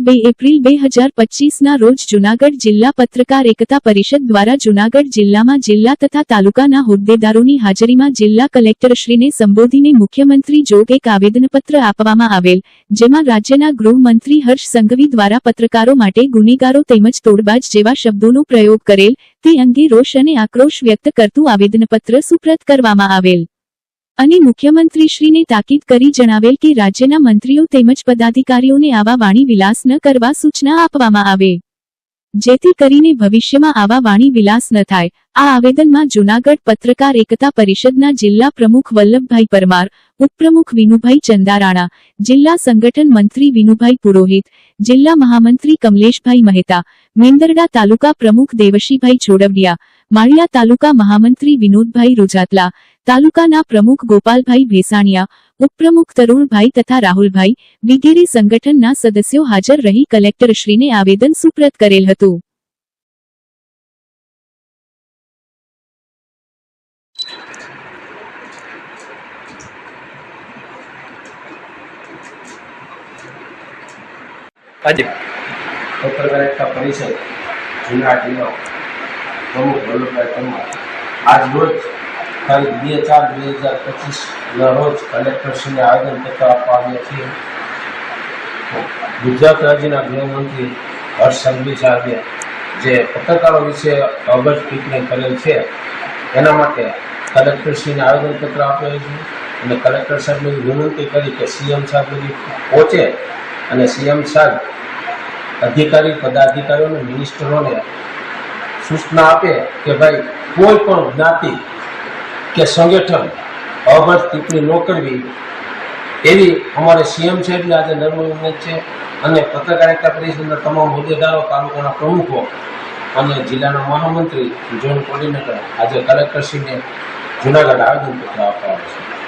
બે એપ્રિલ બે હજાર પચીસના રોજ જુનાગઢ જિલ્લા પત્રકાર એકતા પરિષદ દ્વારા જુનાગઢ જિલ્લામાં જિલ્લા તથા તાલુકાના હોદ્દેદારોની હાજરીમાં જિલ્લા કલેક્ટરશ્રીને સંબોધીને મુખ્યમંત્રી જોગ એક આવેદનપત્ર આપવામાં આવેલ, જેમાં રાજ્યના ગૃહમંત્રી હર્ષ સંઘવી દ્વારા પત્રકારો માટે ગુનેગારો તેમજ તોડબાજ જેવા શબ્દોનો પ્રયોગ કરેલ, તે અંગે રોષ અને આક્રોશ વ્યક્ત કરતું આવેદનપત્ર સુપ્રત કરવામાં આવેલ. અને મુખ્યમંત્રીશ્રીને તાકીદ કરી જણાવેલ કે રાજ્યના મંત્રીઓ તેમજ પદાધિકારીઓને આવા વાણી વિલાસ ન કરવા સૂચના આપવામાં આવે. જેથી કરીને ભવિષ્યમાં આવા વાણી વિલાસ ન થાય. આ આવેદનમાં જૂનાગઢ પત્રકાર એકતા પરિષદના જિલ્લા પ્રમુખ વલ્લભભાઈ પરમાર, ઉપપ્રમુખ વિનુભાઈ ચંદારાણા, જિલ્લા સંગઠન મંત્રી વિનુભાઈ પુરોહિત, જિલ્લા મહામંત્રી કમલેશભાઈ મહેતા, મેંદરડા તાલુકા પ્રમુખ દેવશીભાઈ છોડવડિયા, માળિયા તાલુકા મહામંત્રી વિનોદભાઈ રોજાતલા, તાલુકાના પ્રમુખ ગોપાલભાઈ ભેસાણિયા ઉપપ્રમુખ તરુણભાઈ તથા રાહુલભાઈ વિગેરે સંગઠનના સદસ્યો હાજર રહી કલેક્ટરશ્રીને આવેદન સુપ્રત કરેલ હતું. પત્રકારિતા પરિષદ જૂના જિલ્લો પ્રમુખ વલ્લભભાઈ પરમાર આજ રોજ તારીખ બે ચાર બે હજાર પચીસના રોજ કલેક્ટરશ્રીને આપવા આવ્યા છીએ. ગુજરાત રાજ્યના ગૃહમંત્રી હર્ષ સંઘવી સાહેબે જે પત્રકારો વિશે અગજ ટિપ્પણી કરેલ છે, એના માટે કલેક્ટરશ્રીને આવેદનપત્ર આપેલ છે અને કલેક્ટર સાહેબને વિનંતી કરી કે સીએમ સાહેબ સુધી પહોંચે અને સીએમ સાહેબ અધિકારી પદાધિકારીઓને મિનિસ્ટરોને સૂચના આપે કે ભાઈ કોઈ પણ જ્ઞાતિ કે સંગઠન અવગત ટિપ્પણી ન કરવી, એવી અમારે સીએમ સાહેબને આજે નર્મ વિનંતી છે અને પત્રકારિતા પરિષદના તમામ હોદ્દેદારો, તાલુકાના પ્રમુખો અને જિલ્લાના મહામંત્રી ઝોન કોર્ડિનેટર આજે કલેક્ટરશ્રીને જુનાગઢ આવેદનપત્ર આપવા છે.